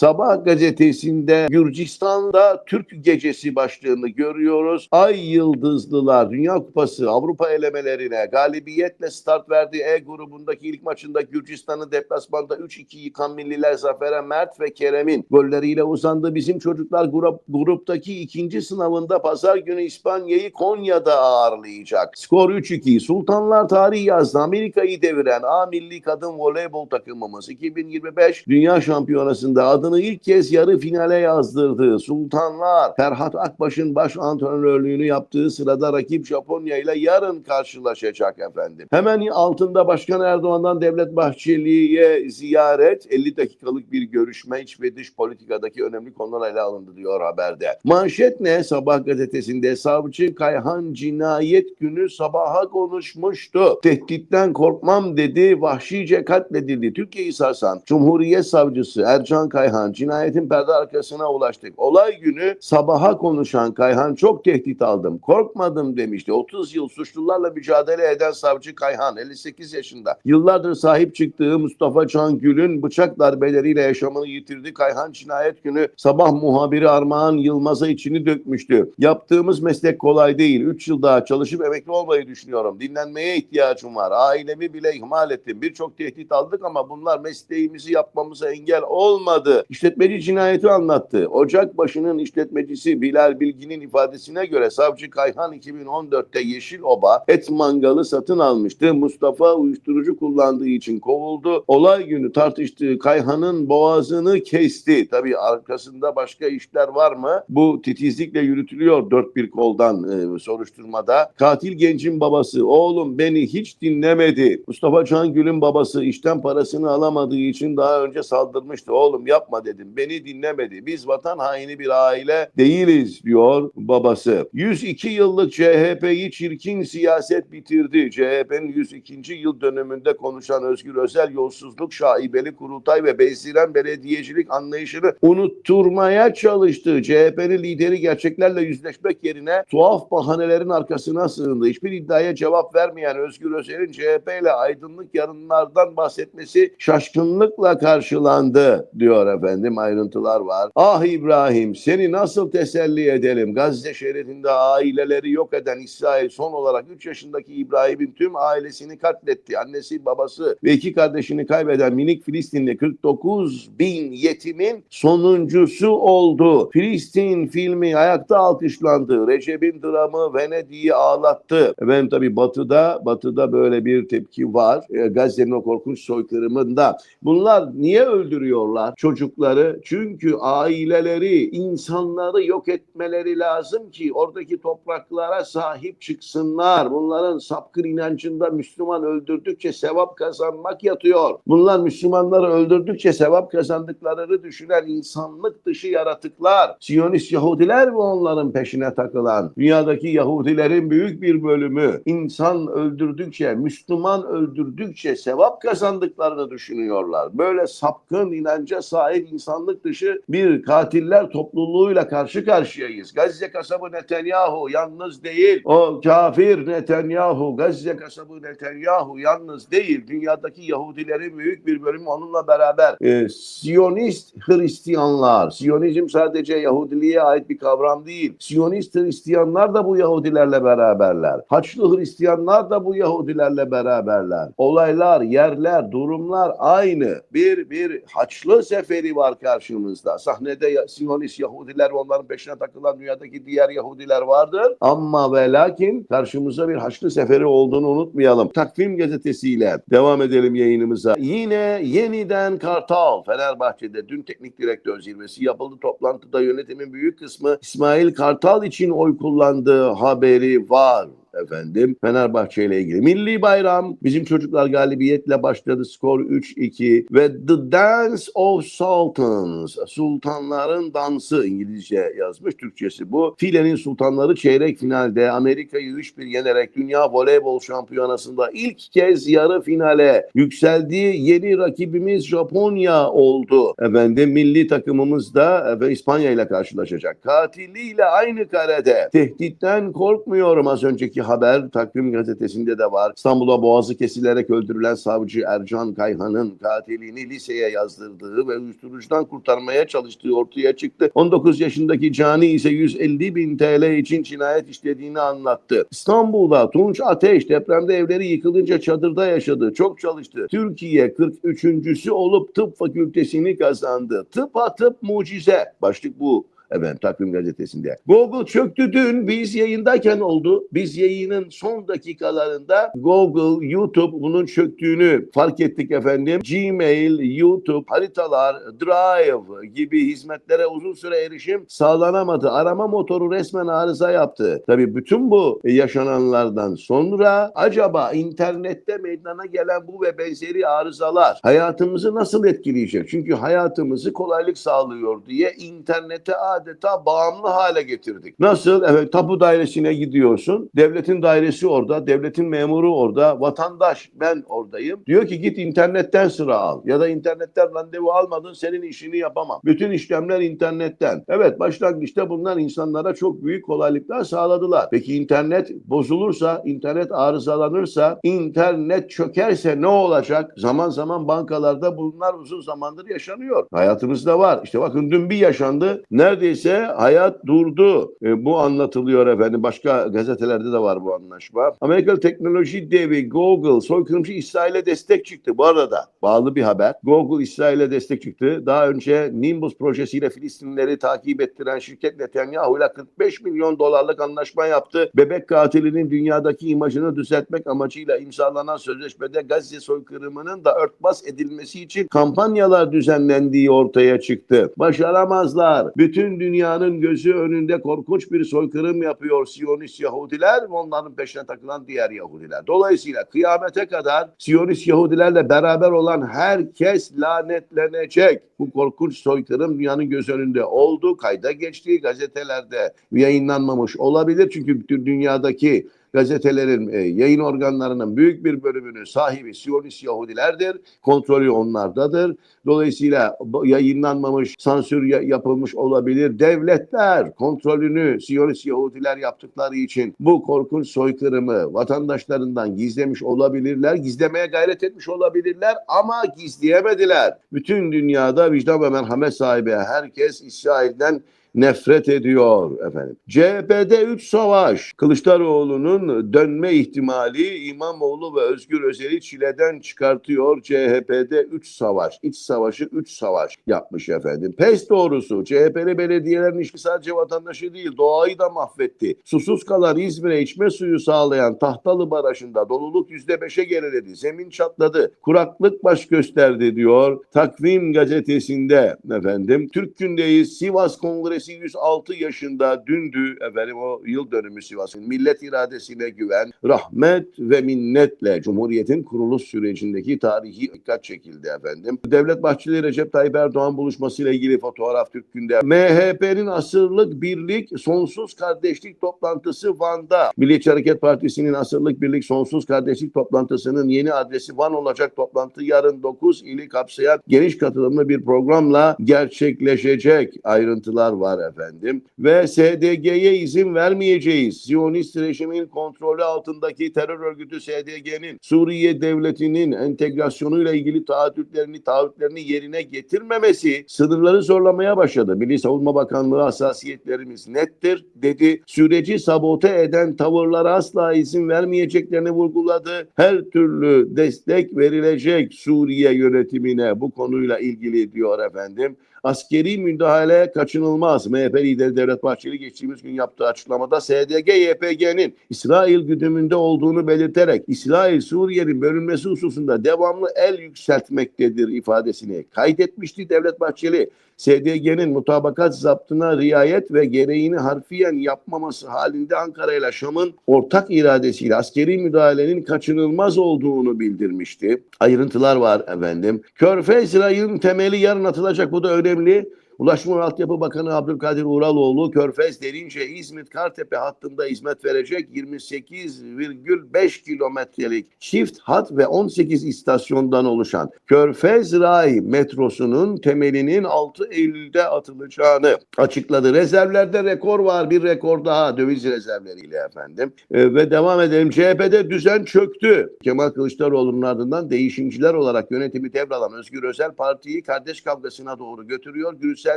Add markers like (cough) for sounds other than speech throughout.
Sabah gazetesinde Gürcistan'da Türk gecesi başlığını görüyoruz. Ay Yıldızlılar Dünya Kupası Avrupa elemelerine galibiyetle start verdi. E grubundaki ilk maçında Gürcistan'ı deplasmanda 3-2 yıkan milliler Zafer'e Mert ve Kerem'in golleriyle uzandı. Bizim çocuklar grup, gruptaki ikinci sınavında pazar günü İspanya'yı Konya'da ağırlayacak. Skor 3-2. Sultanlar tarihi yazdı. Amerika'yı deviren A milli kadın voleybol takımımız 2025 Dünya Şampiyonası'nda adını ilk kez yarı finale yazdırdı. Sultanlar Ferhat Akbaş'ın baş antrenörlüğünü yaptığı sırada rakip Japonya ile yarın karşılaşacak efendim. Hemen altında Başkan Erdoğan'dan Devlet Bahçeli'ye ziyaret 50 dakikalık bir görüşme iç ve dış politikadaki önemli konular ele alındı diyor haberde. Manşet ne? Sabah gazetesinde savcı Kayhan cinayet günü sabaha konuşmuştu. Tehditten korkmam dedi, vahşice katledildi. Türkiye'yi sarsan Cumhuriyet Savcısı Ercan Kayhan cinayetin perde arkasına ulaştık. Olay günü sabaha konuşan Kayhan çok tehdit aldım. Korkmadım demişti. 30 yıl suçlularla mücadele eden savcı Kayhan 58 yaşında. Yıllardır sahip çıktığı Mustafa Cangül'ün bıçak darbeleriyle yaşamını yitirdi. Kayhan cinayet günü sabah muhabiri Armağan Yılmaz'a içini dökmüştü. Yaptığımız meslek kolay değil. 3 yıl daha çalışıp emekli olmayı düşünüyorum. Dinlenmeye ihtiyacım var. Ailemi bile ihmal ettim. Birçok tehdit aldık ama bunlar mesleğimizi yapmamıza engel olmadı. İşletmeci cinayeti anlattı. Ocak başının işletmecisi Bilal Bilgin'in ifadesine göre savcı Kayhan 2014'te Yeşil Oba et mangalı satın almıştı. Mustafa uyuşturucu kullandığı için kovuldu. Olay günü tartıştığı Kayhan'ın boğazını kesti. Tabii arkasında başka işler var mı? Bu titizlikle yürütülüyor dört bir koldan e, soruşturmada. Katil gencin babası oğlum beni hiç dinlemedi. Mustafa Cangül'ün babası işten parasını alamadığı için daha önce saldırmıştı. Oğlum yapma dedim. Beni dinlemedi. Biz vatan haini bir aile değiliz diyor babası. 102 yıllık CHP'yi çirkin siyaset bitirdi. CHP'nin 102. yıl dönümünde konuşan Özgür Özel yolsuzluk, şaibeli kurultay ve beysiren belediyecilik anlayışını unutturmaya çalıştı. CHP'nin lideri gerçeklerle yüzleşmek yerine tuhaf bahanelerin arkasına sığındı. Hiçbir iddiaya cevap vermeyen Özgür Özel'in CHP ile aydınlık yarınlardan bahsetmesi şaşkınlıkla karşılandı diyor efendim ayrıntılar var. Ah İbrahim seni nasıl teselli edelim? Gazze şeridinde aileleri yok eden İsrail son olarak 3 yaşındaki İbrahim'in tüm ailesini katletti. Annesi, babası ve iki kardeşini kaybeden minik Filistinli 49 bin yetimin sonuncusu oldu. Filistin filmi ayakta alkışlandı. Recep'in dramı Venedik'i ağlattı. Efendim tabii batıda, batıda böyle bir tepki var. E, Gazze'nin o korkunç soykırımında. Bunlar niye öldürüyorlar çocukları? Çünkü aileleri, insanları yok etmeleri lazım ki oradaki topraklara sahip çıksınlar. Bunların sapkın inancında Müslüman öldürdükçe sevap kazanmak yatıyor. Bunlar Müslümanları öldürdükçe sevap kazandıklarını düşünen insanlık dışı yaratıklar. Siyonist Yahudiler mi onların peşine takılan? Dünyadaki Yahudilerin büyük bir bölümü insan öldürdükçe, Müslüman öldürdükçe sevap kazandıklarını düşünüyorlar. Böyle sapkın inanca sahip insanlık dışı bir katiller topluluğuyla karşı karşıyayız. Gazze kasabı Netanyahu yalnız değil. O kafir Netanyahu, Gazze kasabı Netanyahu yalnız değil. Dünyadaki Yahudilerin büyük bir bölümü onunla beraber. Ee, Siyonist Hristiyanlar. Siyonizm sadece Yahudiliğe ait bir kavram değil. Siyonist Hristiyanlar da bu Yahudilerle beraberler. Haçlı Hristiyanlar da bu Yahudilerle beraberler. Olaylar, yerler, durumlar aynı. Bir bir Haçlı seferi var karşımızda. Sahnede Siyonist Yahudiler onların peşine takılan dünyadaki diğer Yahudiler vardır. Ama ve lakin karşımızda bir Haçlı seferi olduğunu unutmayalım. Takvim gazetesiyle devam edelim yayınımıza. Yine yeniden Kartal Fenerbahçe'de dün teknik direktör zirvesi yapıldı. Toplantıda yönetimin büyük kısmı İsmail Kartal için oy kullandığı haberi var efendim Fenerbahçe ile ilgili. Milli bayram bizim çocuklar galibiyetle başladı. Skor 3-2 ve The Dance of Sultans Sultanların Dansı İngilizce yazmış Türkçesi bu. Filenin Sultanları çeyrek finalde Amerika'yı 3-1 yenerek Dünya Voleybol Şampiyonası'nda ilk kez yarı finale yükseldiği yeni rakibimiz Japonya oldu. Efendim milli takımımız da ve İspanya ile karşılaşacak. Katiliyle aynı karede. Tehditten korkmuyorum az önceki Bugünkü haber takvim gazetesinde de var. İstanbul'a boğazı kesilerek öldürülen savcı Ercan Kayhan'ın katilini liseye yazdırdığı ve uyuşturucudan kurtarmaya çalıştığı ortaya çıktı. 19 yaşındaki Cani ise 150 bin TL için cinayet işlediğini anlattı. İstanbul'da Tunç Ateş depremde evleri yıkılınca çadırda yaşadı. Çok çalıştı. Türkiye 43.sü olup tıp fakültesini kazandı. Tıp mucize. Başlık bu. Efendim takvim gazetesinde. Google çöktü dün biz yayındayken oldu. Biz yayının son dakikalarında Google, YouTube bunun çöktüğünü fark ettik efendim. Gmail, YouTube, haritalar, Drive gibi hizmetlere uzun süre erişim sağlanamadı. Arama motoru resmen arıza yaptı. Tabii bütün bu yaşananlardan sonra acaba internette meydana gelen bu ve benzeri arızalar hayatımızı nasıl etkileyecek? Çünkü hayatımızı kolaylık sağlıyor diye internete adeta bağımlı hale getirdik. Nasıl? Evet tapu dairesine gidiyorsun. Devletin dairesi orada, devletin memuru orada, vatandaş ben oradayım. Diyor ki git internetten sıra al ya da internetten randevu almadın senin işini yapamam. Bütün işlemler internetten. Evet başlangıçta bunlar insanlara çok büyük kolaylıklar sağladılar. Peki internet bozulursa, internet arızalanırsa, internet çökerse ne olacak? Zaman zaman bankalarda bunlar uzun zamandır yaşanıyor. Hayatımızda var. İşte bakın dün bir yaşandı. Neredeyse hayat durdu. E, bu anlatılıyor efendim. Başka gazetelerde de var bu anlaşma. Amerikalı teknoloji devi Google soykırımcı İsrail'e destek çıktı. Bu arada bağlı bir haber. Google İsrail'e destek çıktı. Daha önce Nimbus projesiyle Filistinlileri takip ettiren şirket Netanyahu ile 45 milyon dolarlık anlaşma yaptı. Bebek katilinin dünyadaki imajını düzeltmek amacıyla imzalanan sözleşmede Gazze soykırımının da örtbas edilmesi için kampanyalar düzenlendiği ortaya çıktı. Başaramazlar. Bütün dünyanın gözü önünde korkunç bir soykırım yapıyor Siyonist Yahudiler ve onların peşine takılan diğer Yahudiler. Dolayısıyla kıyamete kadar Siyonist Yahudilerle beraber olan herkes lanetlenecek. Bu korkunç soykırım dünyanın göz önünde oldu, kayda geçti, gazetelerde yayınlanmamış olabilir. Çünkü bütün dünyadaki gazetelerin e, yayın organlarının büyük bir bölümünün sahibi Siyonist Yahudilerdir. Kontrolü onlardadır. Dolayısıyla yayınlanmamış, sansür ya- yapılmış olabilir. Devletler kontrolünü Siyonist Yahudiler yaptıkları için bu korkunç soykırımı vatandaşlarından gizlemiş olabilirler. Gizlemeye gayret etmiş olabilirler ama gizleyemediler. Bütün dünyada vicdan ve merhamet sahibi herkes İsrail'den nefret ediyor efendim. CHP'de 3 savaş. Kılıçdaroğlu'nun dönme ihtimali İmamoğlu ve Özgür Özel'i çileden çıkartıyor. CHP'de 3 savaş. İç savaşı 3 savaş yapmış efendim. Pes doğrusu CHP'li belediyelerin işi sadece vatandaşı değil doğayı da mahvetti. Susuz kalan İzmir'e içme suyu sağlayan Tahtalı Barajı'nda doluluk %5'e geriledi. Zemin çatladı. Kuraklık baş gösterdi diyor. Takvim gazetesinde efendim. Türk gündeyiz. Sivas Kongresi 106 yaşında dündü efendim o yıl dönümü Sivas'ın. Millet iradesine güven, rahmet ve minnetle Cumhuriyet'in kuruluş sürecindeki tarihi dikkat çekildi efendim. Devlet Bahçeli Recep Tayyip Erdoğan buluşmasıyla ilgili fotoğraf Türk Günde. MHP'nin asırlık birlik sonsuz kardeşlik toplantısı Van'da. Milliyetçi Hareket Partisi'nin asırlık birlik sonsuz kardeşlik toplantısının yeni adresi Van olacak toplantı yarın 9 ili kapsayan geniş katılımlı bir programla gerçekleşecek. Ayrıntılar var efendim. Ve SDG'ye izin vermeyeceğiz. Siyonist rejimin kontrolü altındaki terör örgütü SDG'nin Suriye devletinin entegrasyonuyla ilgili taahhütlerini, taahhütlerini yerine getirmemesi sınırları zorlamaya başladı. Milli Savunma Bakanlığı hassasiyetlerimiz nettir dedi. Süreci sabote eden tavırlara asla izin vermeyeceklerini vurguladı. Her türlü destek verilecek Suriye yönetimine bu konuyla ilgili diyor efendim. Askeri müdahale kaçınılmaz. MHP lideri Devlet Bahçeli geçtiğimiz gün yaptığı açıklamada SDG-YPG'nin İsrail güdümünde olduğunu belirterek İsrail Suriye'nin bölünmesi hususunda devamlı el yükseltmektedir ifadesini kaydetmişti Devlet Bahçeli. SDG'nin mutabakat zaptına riayet ve gereğini harfiyen yapmaması halinde Ankara ile Şam'ın ortak iradesiyle askeri müdahalenin kaçınılmaz olduğunu bildirmişti. Ayrıntılar var efendim. Körfez rayının temeli yarın atılacak bu da önemli. Ulaşma ve Altyapı Bakanı Abdülkadir Uraloğlu Körfez Derince İzmit Kartepe hattında hizmet verecek 28,5 kilometrelik çift hat ve 18 istasyondan oluşan Körfez Ray metrosunun temelinin 6 Eylül'de atılacağını açıkladı. Rezervlerde rekor var. Bir rekor daha döviz rezervleriyle efendim. E, ve devam edelim. CHP'de düzen çöktü. Kemal Kılıçdaroğlu'nun ardından değişimciler olarak yönetimi devralan Özgür Özel partiyi kardeş kavgasına doğru götürüyor. Gürsel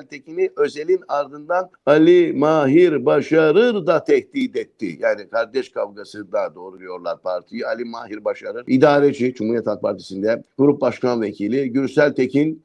Tekin'i Özel'in ardından Ali Mahir Başarır da tehdit etti. Yani kardeş kavgası da doğru diyorlar partiyi. Ali Mahir Başarır idareci Cumhuriyet Halk Partisi'nde grup başkan vekili. Gürsel Tekin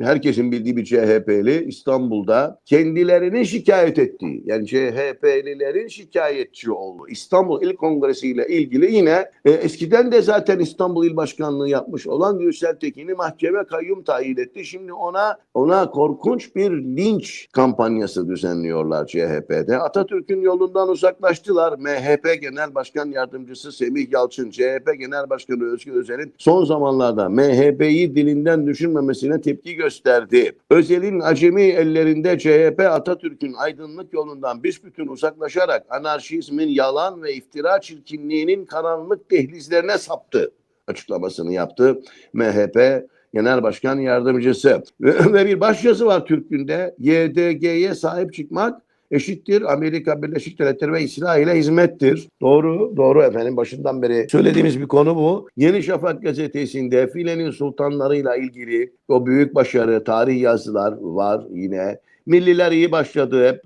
herkesin bildiği bir CHP'li İstanbul'da kendilerini şikayet ettiği yani CHP'lilerin şikayetçi olduğu İstanbul İl Kongresi ile ilgili yine e, eskiden de zaten İstanbul İl Başkanlığı yapmış olan Gürsel Tekin'i mahkeme kayyum tayin etti. Şimdi ona ona korkunç bir linç kampanyası düzenliyorlar CHP'de. Atatürk'ün yolundan uzaklaştılar. MHP Genel Başkan Yardımcısı Semih Yalçın, CHP Genel Başkanı Özgür Özel'in son zamanlarda MHP'yi dilinden düşürmemesine tepki gösterdi. Özel'in acemi ellerinde CHP Atatürk'ün aydınlık yolundan büsbütün uzaklaşarak anarşizmin yalan ve iftira çirkinliğinin karanlık dehlizlerine saptı açıklamasını yaptı. MHP Genel Başkan Yardımcısı. (laughs) Ve, bir başyazı var Türk Gün'de. YDG'ye sahip çıkmak eşittir Amerika Birleşik Devletleri ve İsrail'e hizmettir. Doğru, doğru efendim. Başından beri söylediğimiz bir konu bu. Yeni Şafak gazetesinde filenin sultanlarıyla ilgili o büyük başarı, tarih yazılar var yine. Milliler iyi başladı hep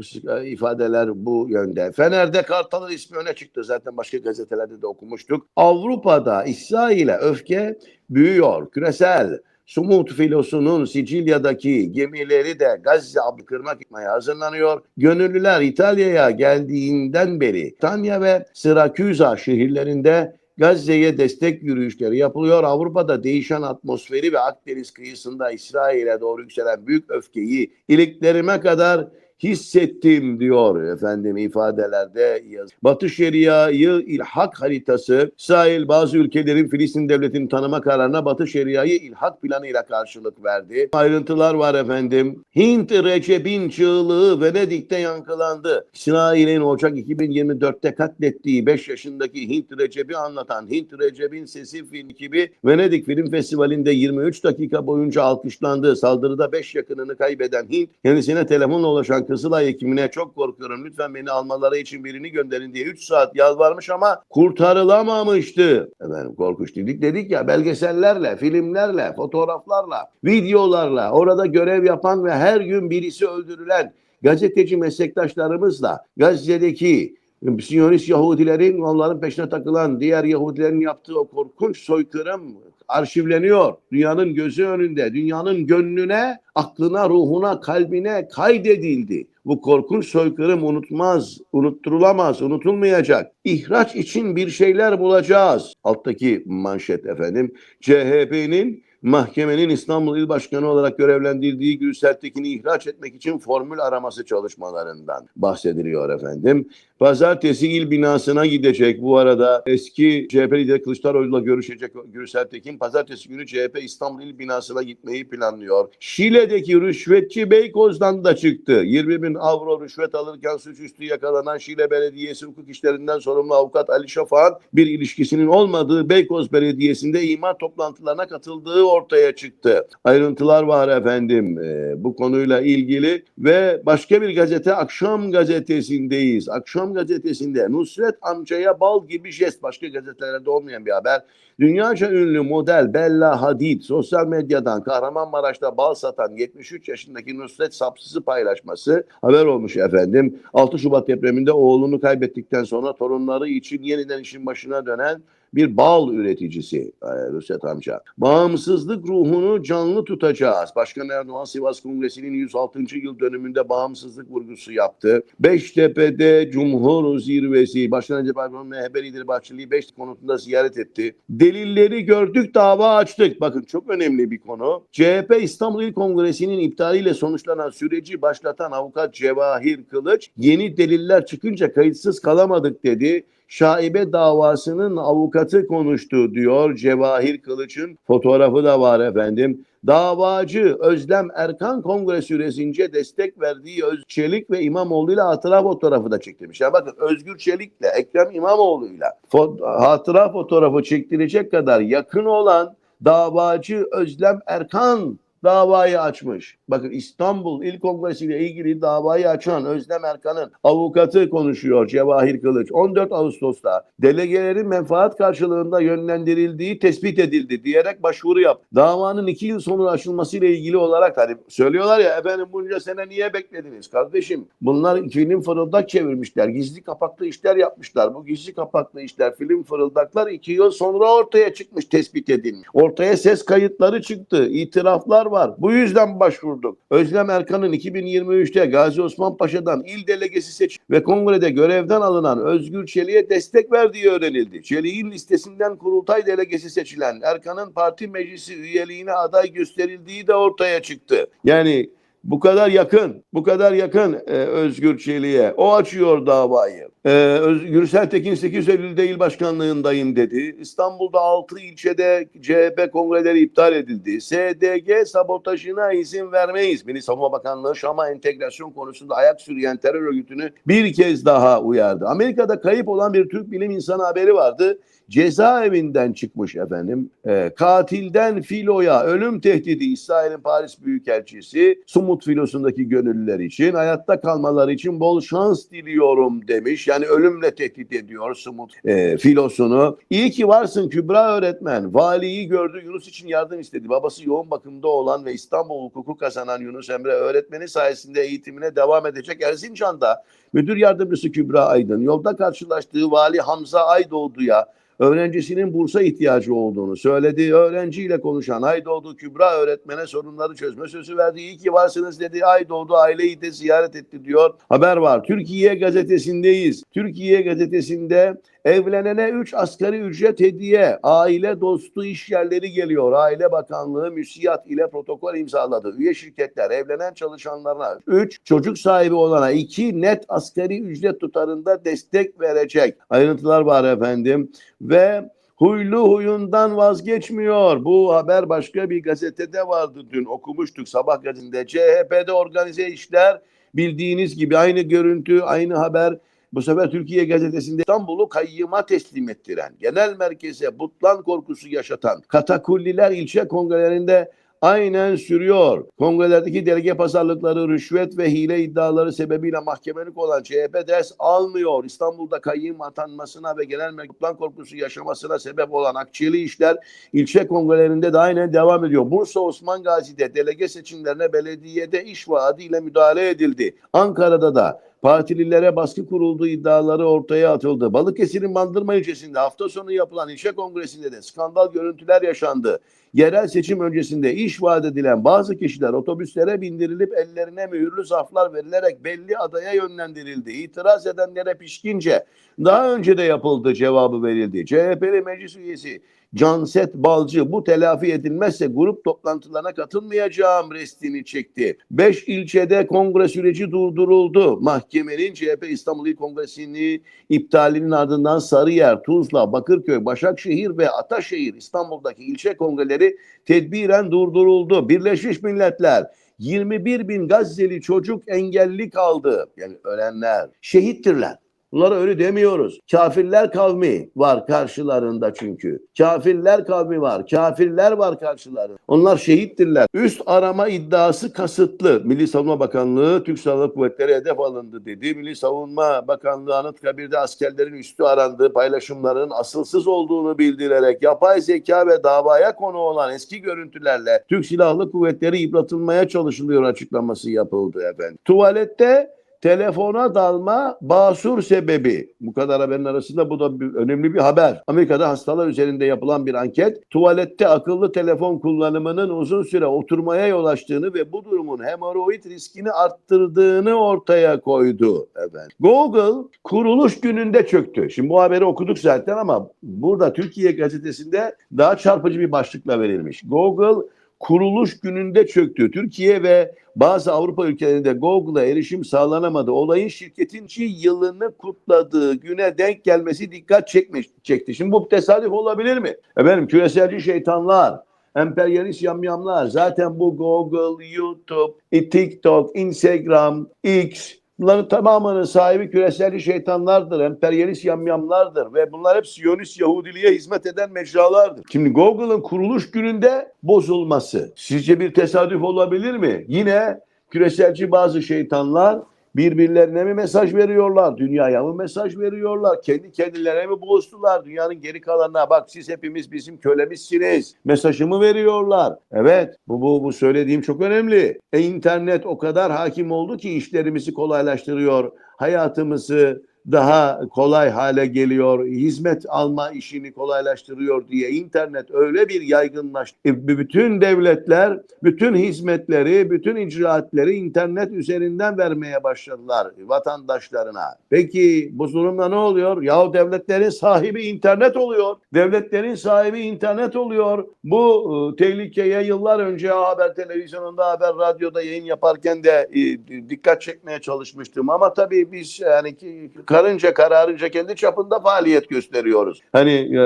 ifadeler bu yönde. Fener'de Kartal'ın ismi öne çıktı zaten başka gazetelerde de okumuştuk. Avrupa'da İsrail'e öfke büyüyor. Küresel Sumut filosunun Sicilya'daki gemileri de Gazze kırmak gitmeye hazırlanıyor. Gönüllüler İtalya'ya geldiğinden beri Tanya ve Sirakusa şehirlerinde Gazze'ye destek yürüyüşleri yapılıyor. Avrupa'da değişen atmosferi ve Akdeniz kıyısında İsrail'e doğru yükselen büyük öfkeyi iliklerime kadar hissettim diyor efendim ifadelerde yaz. Batı Şeria'yı ilhak haritası İsrail bazı ülkelerin Filistin devletini tanıma kararına Batı Şeria'yı ilhak planıyla karşılık verdi. Ayrıntılar var efendim. Hint Recep'in çığlığı Venedik'te yankılandı. İsrail'in Ocak 2024'te katlettiği 5 yaşındaki Hint Recep'i anlatan Hint Recep'in sesi film ekibi Venedik Film Festivali'nde 23 dakika boyunca alkışlandı. Saldırıda 5 yakınını kaybeden Hint kendisine telefonla ulaşan Kızılay ekimine çok korkuyorum lütfen beni almaları için birini gönderin diye 3 saat yalvarmış ama kurtarılamamıştı. Efendim korkunç dedik dedik ya belgesellerle, filmlerle, fotoğraflarla, videolarla orada görev yapan ve her gün birisi öldürülen gazeteci meslektaşlarımızla Gazze'deki Siyonist Yahudilerin onların peşine takılan diğer Yahudilerin yaptığı o korkunç soykırım arşivleniyor. Dünyanın gözü önünde, dünyanın gönlüne, aklına, ruhuna, kalbine kaydedildi. Bu korkunç soykırım unutmaz, unutturulamaz, unutulmayacak. İhraç için bir şeyler bulacağız. Alttaki manşet efendim. CHP'nin mahkemenin İstanbul İl Başkanı olarak görevlendirdiği Gülsel Tekin'i ihraç etmek için formül araması çalışmalarından bahsediliyor efendim. Pazartesi il binasına gidecek. Bu arada eski CHP lideri Kılıçdaroğlu'la görüşecek Gülsel Tekin. Pazartesi günü CHP İstanbul il binasına gitmeyi planlıyor. Şile'deki rüşvetçi Beykoz'dan da çıktı. 20 bin avro rüşvet alırken suçüstü yakalanan Şile Belediyesi hukuk işlerinden sorumlu avukat Ali Şafak'ın bir ilişkisinin olmadığı Beykoz Belediyesi'nde imar toplantılarına katıldığı ortaya çıktı. Ayrıntılar var efendim e, bu konuyla ilgili ve başka bir gazete Akşam Gazetesi'ndeyiz. Akşam Gazetesi'nde Nusret amcaya bal gibi jest başka gazetelerde olmayan bir haber. Dünyaca ünlü model Bella Hadid sosyal medyadan Kahramanmaraş'ta bal satan 73 yaşındaki Nusret Sapsız'ı paylaşması haber olmuş efendim. 6 Şubat depreminde oğlunu kaybettikten sonra torunları için yeniden işin başına dönen bir bal üreticisi e, Nusret amca. Bağımsızlık ruhunu canlı tutacağız. Başkan Erdoğan Sivas Kongresi'nin 106. yıl dönümünde bağımsızlık vurgusu yaptı. Beştepe'de Cumhur Zirvesi Başkan Recep Erdoğan MHP lideri Bahçeli'yi beş konutunda ziyaret etti. Delilleri gördük dava açtık. Bakın çok önemli bir konu. CHP İstanbul İl Kongresi'nin iptaliyle sonuçlanan süreci başlatan avukat Cevahir Kılıç yeni deliller çıkınca kayıtsız kalamadık dedi. Şaibe davasının avukatı konuştu diyor Cevahir Kılıç'ın fotoğrafı da var efendim. Davacı Özlem Erkan kongre süresince destek verdiği Özgür Çelik ve İmamoğlu ile hatıra fotoğrafı da çektirmiş. Yani bakın Özgür Çelik'le Ekrem İmamoğlu'yla fo- hatıra fotoğrafı çektirecek kadar yakın olan davacı Özlem Erkan davayı açmış. Bakın İstanbul İl Kongresi ile ilgili davayı açan Özlem Erkan'ın avukatı konuşuyor Cevahir Kılıç. 14 Ağustos'ta delegelerin menfaat karşılığında yönlendirildiği tespit edildi diyerek başvuru yap. Davanın iki yıl sonra açılmasıyla ilgili olarak hani söylüyorlar ya efendim bunca sene niye beklediniz kardeşim? Bunlar film fırıldak çevirmişler. Gizli kapaklı işler yapmışlar. Bu gizli kapaklı işler film fırıldaklar iki yıl sonra ortaya çıkmış tespit edilmiş. Ortaya ses kayıtları çıktı. itiraflar var. Bu yüzden başvurduk. Özlem Erkan'ın 2023'te Gazi Osman Paşa'dan il delegesi seç ve kongrede görevden alınan Özgür Çelik'e destek verdiği öğrenildi. Çelik'in listesinden kurultay delegesi seçilen Erkan'ın parti meclisi üyeliğine aday gösterildiği de ortaya çıktı. Yani bu kadar yakın, bu kadar yakın e, Özgür Çelik'e. O açıyor davayı. E, Öz, Gürsel Tekin 8 Eylül'de il başkanlığındayım dedi. İstanbul'da 6 ilçede CHP kongreleri iptal edildi. SDG sabotajına izin vermeyiz. Milli Savunma Bakanlığı Şam'a entegrasyon konusunda ayak sürüyen terör örgütünü bir kez daha uyardı. Amerika'da kayıp olan bir Türk bilim insanı haberi vardı cezaevinden çıkmış efendim. E, katilden filoya ölüm tehdidi İsrail'in Paris Büyükelçisi Sumut filosundaki gönüllüler için hayatta kalmaları için bol şans diliyorum demiş. Yani ölümle tehdit ediyor Sumut e, filosunu. İyi ki varsın Kübra öğretmen. Valiyi gördü Yunus için yardım istedi. Babası yoğun bakımda olan ve İstanbul hukuku kazanan Yunus Emre öğretmeni sayesinde eğitimine devam edecek Erzincan'da müdür yardımcısı Kübra Aydın yolda karşılaştığı vali Hamza Aydoğdu'ya öğrencisinin bursa ihtiyacı olduğunu söyledi. Öğrenciyle konuşan Aydoğdu Kübra öğretmene sorunları çözme sözü verdi. İyi ki varsınız dedi. Aydoğdu aileyi de ziyaret etti diyor. Haber var. Türkiye gazetesindeyiz. Türkiye gazetesinde evlenene 3 asgari ücret hediye. Aile dostu iş yerleri geliyor. Aile Bakanlığı müsiyat ile protokol imzaladı. Üye şirketler evlenen çalışanlarına 3 çocuk sahibi olana 2 net asgari ücret tutarında destek verecek. Ayrıntılar var efendim ve huylu huyundan vazgeçmiyor. Bu haber başka bir gazetede vardı dün okumuştuk sabah gazetesinde. CHP'de organize işler bildiğiniz gibi aynı görüntü, aynı haber. Bu sefer Türkiye gazetesinde İstanbul'u kayyıma teslim ettiren, genel merkeze butlan korkusu yaşatan katakulliler ilçe kongrelerinde aynen sürüyor. Kongrelerdeki delege pazarlıkları, rüşvet ve hile iddiaları sebebiyle mahkemelik olan CHP ders almıyor. İstanbul'da kayyım atanmasına ve genel merkez plan korkusu yaşamasına sebep olan akçeli işler ilçe kongrelerinde de aynen devam ediyor. Bursa Osman Gazi'de delege seçimlerine belediyede iş vaadiyle müdahale edildi. Ankara'da da partililere baskı kurulduğu iddiaları ortaya atıldı. Balıkesir'in Bandırma ilçesinde hafta sonu yapılan ilçe kongresinde de skandal görüntüler yaşandı. Yerel seçim öncesinde iş vaat edilen bazı kişiler otobüslere bindirilip ellerine mühürlü zarflar verilerek belli adaya yönlendirildi. İtiraz edenlere pişkince daha önce de yapıldı cevabı verildi. CHP'li meclis üyesi Canset Balcı bu telafi edilmezse grup toplantılarına katılmayacağım restini çekti. Beş ilçede kongre süreci durduruldu. Mahkemenin CHP İstanbul İl Kongresi'ni iptalinin ardından Sarıyer, Tuzla, Bakırköy, Başakşehir ve Ataşehir İstanbul'daki ilçe kongreleri tedbiren durduruldu. Birleşmiş Milletler 21 bin Gazze'li çocuk engelli kaldı. Yani ölenler şehittirler. Bunlara öyle demiyoruz. Kafirler kavmi var karşılarında çünkü. Kafirler kavmi var. Kafirler var karşılarında. Onlar şehittirler. Üst arama iddiası kasıtlı. Milli Savunma Bakanlığı Türk Silahlı Kuvvetleri hedef alındı dedi. Milli Savunma Bakanlığı Anıtkabir'de askerlerin üstü arandığı paylaşımların asılsız olduğunu bildirerek yapay zeka ve davaya konu olan eski görüntülerle Türk Silahlı Kuvvetleri yıpratılmaya çalışılıyor açıklaması yapıldı efendim. Tuvalette telefona dalma basur sebebi. Bu kadar haberin arasında bu da bir, önemli bir haber. Amerika'da hastalar üzerinde yapılan bir anket tuvalette akıllı telefon kullanımının uzun süre oturmaya yol açtığını ve bu durumun hemoroid riskini arttırdığını ortaya koydu. Efendim. Google kuruluş gününde çöktü. Şimdi bu haberi okuduk zaten ama burada Türkiye gazetesinde daha çarpıcı bir başlıkla verilmiş. Google kuruluş gününde çöktü. Türkiye ve bazı Avrupa ülkelerinde Google'a erişim sağlanamadı. Olayın şirketin yılını kutladığı güne denk gelmesi dikkat çekmiş, çekti. Şimdi bu tesadüf olabilir mi? Efendim küreselci şeytanlar, emperyalist yamyamlar zaten bu Google, YouTube, TikTok, Instagram, X bunların tamamının sahibi küreselci şeytanlardır, emperyalist yamyamlardır ve bunlar hep Siyonist Yahudiliğe hizmet eden mecralardır. Şimdi Google'ın kuruluş gününde bozulması sizce bir tesadüf olabilir mi? Yine küreselci bazı şeytanlar birbirlerine mi mesaj veriyorlar? Dünyaya mı mesaj veriyorlar? Kendi kendilerine mi bozdular? Dünyanın geri kalanına bak siz hepimiz bizim kölemizsiniz. Mesajımı veriyorlar. Evet bu, bu, bu söylediğim çok önemli. E internet o kadar hakim oldu ki işlerimizi kolaylaştırıyor. Hayatımızı daha kolay hale geliyor, hizmet alma işini kolaylaştırıyor diye internet öyle bir yaygınlaştı. Bütün devletler bütün hizmetleri, bütün icraatleri internet üzerinden vermeye başladılar vatandaşlarına. Peki bu durumda ne oluyor? Yahu devletlerin sahibi internet oluyor. Devletlerin sahibi internet oluyor. Bu e, tehlikeye yıllar önce haber televizyonunda, haber radyoda yayın yaparken de e, dikkat çekmeye çalışmıştım. Ama tabii biz yani ki, karınca kararınca kendi çapında faaliyet gösteriyoruz. Hani e,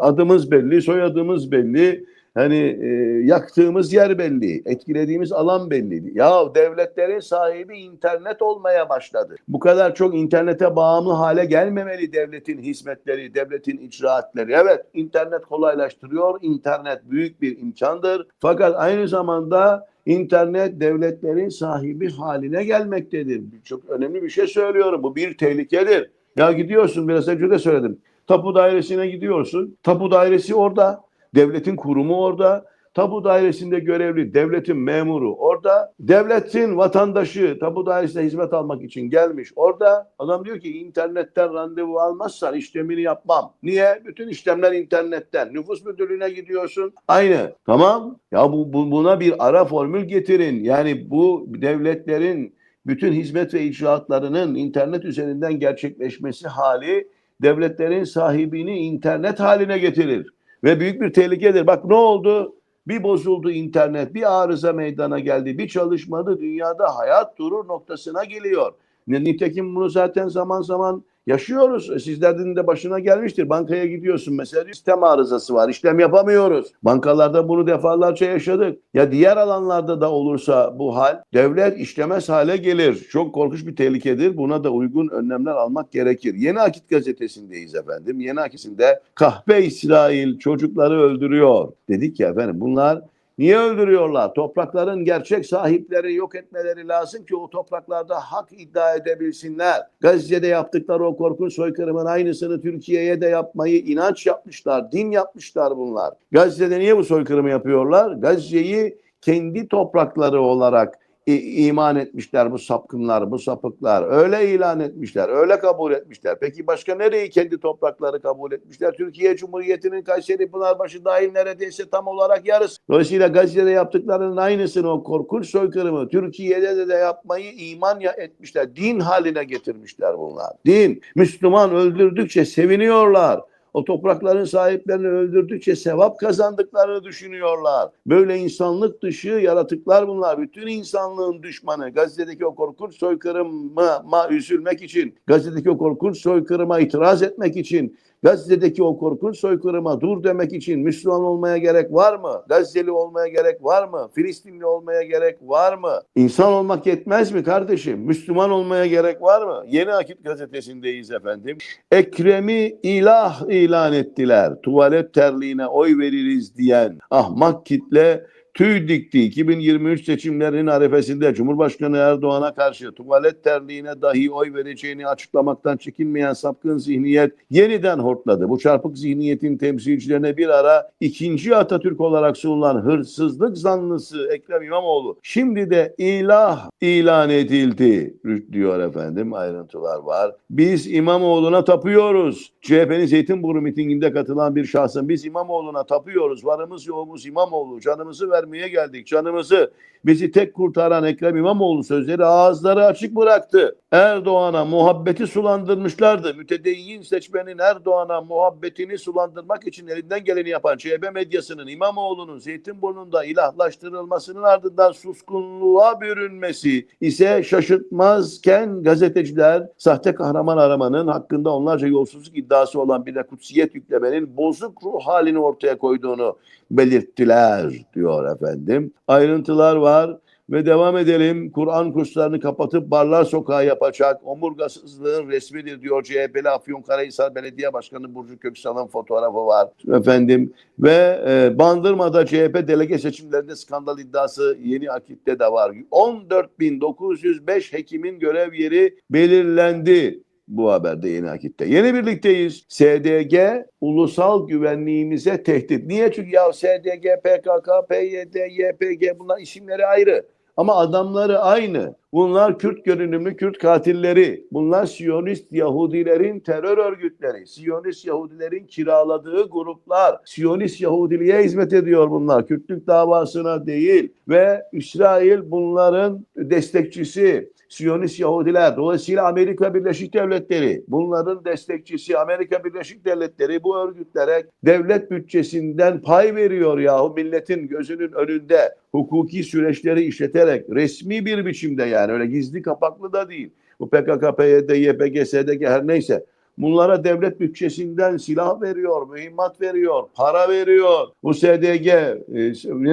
adımız belli, soyadımız belli. Hani e, yaktığımız yer belli, etkilediğimiz alan belli. Ya devletlerin sahibi internet olmaya başladı. Bu kadar çok internete bağımlı hale gelmemeli devletin hizmetleri, devletin icraatleri. Evet, internet kolaylaştırıyor. İnternet büyük bir imkandır. Fakat aynı zamanda internet devletlerin sahibi haline gelmektedir. Çok önemli bir şey söylüyorum. Bu bir tehlikedir. Ya gidiyorsun biraz önce de söyledim. Tapu dairesine gidiyorsun. Tapu dairesi orada. Devletin kurumu orada. Tapu dairesinde görevli devletin memuru orada. Devletin vatandaşı tapu dairesine hizmet almak için gelmiş orada. Adam diyor ki internetten randevu almazsan işlemini yapmam. Niye? Bütün işlemler internetten. Nüfus müdürlüğüne gidiyorsun. Aynı. Tamam. Ya bu, bu buna bir ara formül getirin. Yani bu devletlerin bütün hizmet ve icraatlarının internet üzerinden gerçekleşmesi hali devletlerin sahibini internet haline getirir. Ve büyük bir tehlikedir. Bak ne oldu? Bir bozuldu internet, bir arıza meydana geldi, bir çalışmadı, dünyada hayat durur noktasına geliyor. Nitekim bunu zaten zaman zaman yaşıyoruz. Sizlerin de başına gelmiştir. Bankaya gidiyorsun mesela sistem arızası var, işlem yapamıyoruz. Bankalarda bunu defalarca yaşadık. Ya diğer alanlarda da olursa bu hal devlet işlemez hale gelir. Çok korkunç bir tehlikedir. Buna da uygun önlemler almak gerekir. Yeni Akit gazetesindeyiz efendim. Yeni Akit'inde kahpe İsrail çocukları öldürüyor. Dedik ya efendim bunlar Niye öldürüyorlar? Toprakların gerçek sahipleri yok etmeleri lazım ki o topraklarda hak iddia edebilsinler. Gazze'de yaptıkları o korkunç soykırımın aynısını Türkiye'ye de yapmayı inanç yapmışlar, din yapmışlar bunlar. Gazze'de niye bu soykırımı yapıyorlar? Gazze'yi kendi toprakları olarak iman etmişler bu sapkınlar, bu sapıklar. Öyle ilan etmişler, öyle kabul etmişler. Peki başka nereyi kendi toprakları kabul etmişler? Türkiye Cumhuriyeti'nin Kayseri Pınarbaşı dahil neredeyse tam olarak yarısı. Dolayısıyla Gazze'de yaptıklarının aynısını o korkunç soykırımı Türkiye'de de, de yapmayı iman ya etmişler. Din haline getirmişler bunlar. Din. Müslüman öldürdükçe seviniyorlar. O toprakların sahiplerini öldürdükçe sevap kazandıklarını düşünüyorlar. Böyle insanlık dışı yaratıklar bunlar. Bütün insanlığın düşmanı. Gazze'deki o korkunç soykırıma üzülmek için, Gazze'deki o korkunç soykırıma itiraz etmek için, Gazze'deki o korkunç soykırıma dur demek için Müslüman olmaya gerek var mı? Gazze'li olmaya gerek var mı? Filistinli olmaya gerek var mı? İnsan olmak yetmez mi kardeşim? Müslüman olmaya gerek var mı? Yeni Akit gazetesindeyiz efendim. Ekrem'i ilah ilan ettiler. Tuvalet terliğine oy veririz diyen ahmak kitle tüy dikti. 2023 seçimlerinin arefesinde Cumhurbaşkanı Erdoğan'a karşı tuvalet terliğine dahi oy vereceğini açıklamaktan çekinmeyen sapkın zihniyet yeniden hortladı. Bu çarpık zihniyetin temsilcilerine bir ara ikinci Atatürk olarak sunulan hırsızlık zanlısı Ekrem İmamoğlu şimdi de ilah ilan edildi diyor efendim ayrıntılar var. Biz İmamoğlu'na tapıyoruz. CHP'nin Zeytinburnu mitinginde katılan bir şahsın biz İmamoğlu'na tapıyoruz. Varımız yoğumuz İmamoğlu. Canımızı ver vermeye geldik. Canımızı bizi tek kurtaran Ekrem İmamoğlu sözleri ağızları açık bıraktı. Erdoğan'a muhabbeti sulandırmışlardı. Mütedeyyin seçmenin Erdoğan'a muhabbetini sulandırmak için elinden geleni yapan CHP medyasının İmamoğlu'nun Zeytinburnu'nda ilahlaştırılmasının ardından suskunluğa bürünmesi ise şaşırtmazken gazeteciler sahte kahraman aramanın hakkında onlarca yolsuzluk iddiası olan bir de kutsiyet yüklemenin bozuk ruh halini ortaya koyduğunu belirttiler diyor efendim. Ayrıntılar var ve devam edelim. Kur'an kurslarını kapatıp barlar sokağı yapacak. Omurgasızlığın resmidir diyor CHP'li Afyonkarahisar Belediye Başkanı Burcu Köksal'ın fotoğrafı var. Efendim ve e, Bandırma'da CHP delege seçimlerinde skandal iddiası yeni akitte de var. 14.905 hekimin görev yeri belirlendi bu haberde yeni akitte. Yeni birlikteyiz. SDG ulusal güvenliğimize tehdit. Niye? Çünkü ya SDG, PKK, PYD, YPG bunlar isimleri ayrı. Ama adamları aynı. Bunlar Kürt görünümlü Kürt katilleri. Bunlar Siyonist Yahudilerin terör örgütleri. Siyonist Yahudilerin kiraladığı gruplar. Siyonist Yahudiliğe hizmet ediyor bunlar. Kürtlük davasına değil. Ve İsrail bunların destekçisi. Siyonist Yahudiler. Dolayısıyla Amerika Birleşik Devletleri bunların destekçisi Amerika Birleşik Devletleri bu örgütlere devlet bütçesinden pay veriyor yahu milletin gözünün önünde hukuki süreçleri işleterek resmi bir biçimde yani öyle gizli kapaklı da değil. Bu PKK, PYD, YPG, SDG her neyse Bunlara devlet bütçesinden silah veriyor, mühimmat veriyor, para veriyor. Bu SDG e,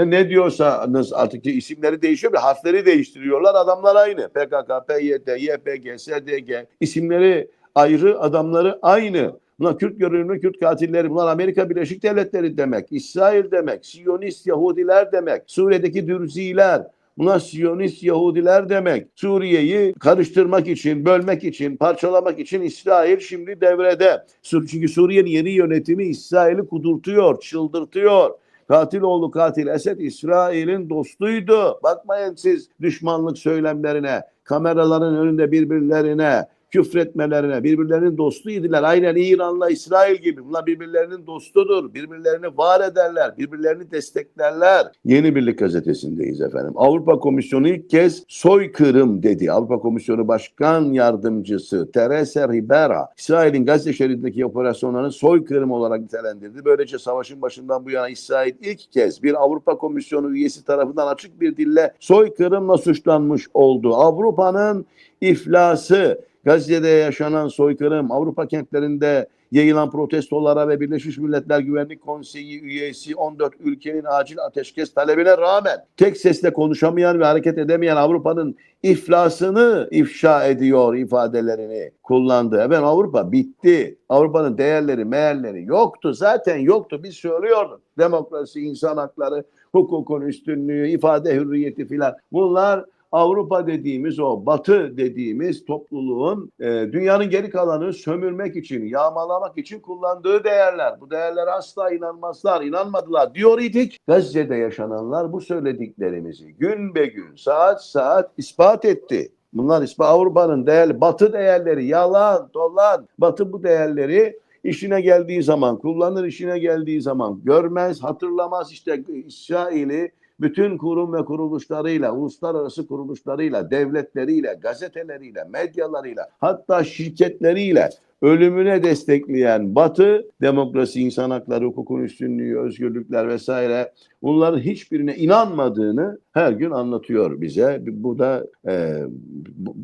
ne diyorsa artık isimleri değişiyor ve harfleri değiştiriyorlar. Adamlar aynı. PKK, PYD, YPG, SDG isimleri ayrı, adamları aynı. Bunlar Kürt görünümlü Kürt katilleri. Bunlar Amerika Birleşik Devletleri demek. İsrail demek. Siyonist Yahudiler demek. Suriye'deki Dürziler. Bunlar Siyonist Yahudiler demek. Suriye'yi karıştırmak için, bölmek için, parçalamak için İsrail şimdi devrede. Çünkü Suriye'nin yeni yönetimi İsrail'i kudurtuyor, çıldırtıyor. Katil oğlu katil Esed İsrail'in dostuydu. Bakmayın siz düşmanlık söylemlerine, kameraların önünde birbirlerine, küfretmelerine, birbirlerinin dostuydular. Aynen İran'la İsrail gibi. Bunlar birbirlerinin dostudur. Birbirlerini var ederler. Birbirlerini desteklerler. Yeni Birlik gazetesindeyiz efendim. Avrupa Komisyonu ilk kez soykırım dedi. Avrupa Komisyonu Başkan Yardımcısı Teresa Ribera, İsrail'in Gazze şeridindeki operasyonlarını soykırım olarak nitelendirdi. Böylece savaşın başından bu yana İsrail ilk kez bir Avrupa Komisyonu üyesi tarafından açık bir dille soykırımla suçlanmış oldu. Avrupa'nın iflası, Gazze'de yaşanan soykırım, Avrupa kentlerinde yayılan protestolara ve Birleşmiş Milletler Güvenlik Konseyi üyesi 14 ülkenin acil ateşkes talebine rağmen tek sesle konuşamayan ve hareket edemeyen Avrupa'nın iflasını ifşa ediyor ifadelerini kullandı. Efendim Avrupa bitti. Avrupa'nın değerleri, meğerleri yoktu. Zaten yoktu. Biz söylüyorduk. Demokrasi, insan hakları, hukukun üstünlüğü, ifade hürriyeti filan. Bunlar Avrupa dediğimiz o batı dediğimiz topluluğun e, dünyanın geri kalanını sömürmek için, yağmalamak için kullandığı değerler. Bu değerler asla inanmazlar, inanmadılar diyor idik. Gazze'de yaşananlar bu söylediklerimizi gün be gün, saat saat ispat etti. Bunlar ispat Avrupa'nın değerli, batı değerleri yalan, dolan. Batı bu değerleri işine geldiği zaman kullanır, işine geldiği zaman görmez, hatırlamaz işte İsrail'i bütün kurum ve kuruluşlarıyla, uluslararası kuruluşlarıyla, devletleriyle, gazeteleriyle, medyalarıyla, hatta şirketleriyle ölümüne destekleyen Batı, demokrasi, insan hakları, hukukun üstünlüğü, özgürlükler vesaire bunların hiçbirine inanmadığını her gün anlatıyor bize. Bu da e,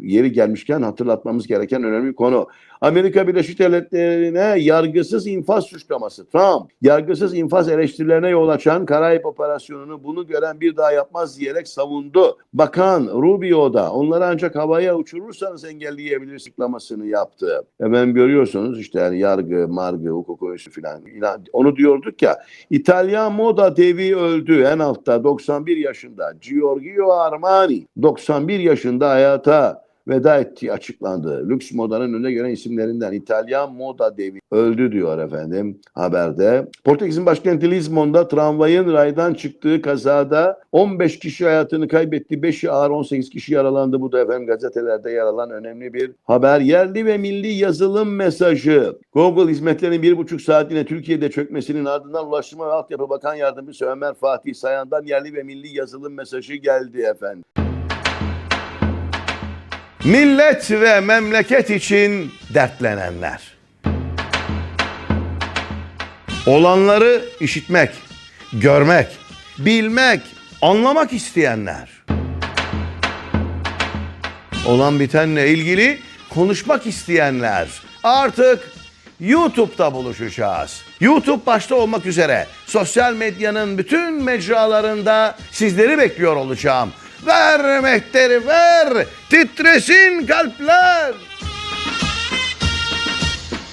yeri gelmişken hatırlatmamız gereken önemli bir konu. Amerika Birleşik Devletleri'ne yargısız infaz suçlaması. Trump, yargısız infaz eleştirilerine yol açan Karayip operasyonunu bunu gören bir daha yapmaz diyerek savundu. Bakan Rubio da onları ancak havaya uçurursanız engelleyebilir açıklamasını yaptı. Hemen görüyorsunuz işte yani yargı, margı, hukuk oyusu filan. Onu diyorduk ya. İtalyan moda devi öldü en altta 91 yaşında. Giorgio Armani 91 yaşında hayata veda ettiği açıklandı. Lüks modanın önde gelen isimlerinden İtalyan moda devi öldü diyor efendim haberde. Portekiz'in başkenti Lizbon'da tramvayın raydan çıktığı kazada 15 kişi hayatını kaybetti. 5'i ağır 18 kişi yaralandı. Bu da efendim gazetelerde yer alan önemli bir haber. Yerli ve milli yazılım mesajı. Google hizmetlerinin bir buçuk saatine Türkiye'de çökmesinin ardından Ulaştırma ve Altyapı Bakan Yardımcısı Ömer Fatih Sayan'dan yerli ve milli yazılım mesajı geldi efendim. Millet ve memleket için dertlenenler. Olanları işitmek, görmek, bilmek, anlamak isteyenler. Olan bitenle ilgili konuşmak isteyenler. Artık YouTube'da buluşacağız. YouTube başta olmak üzere sosyal medyanın bütün mecralarında sizleri bekliyor olacağım. Ver mehteri ver, titresin kalpler.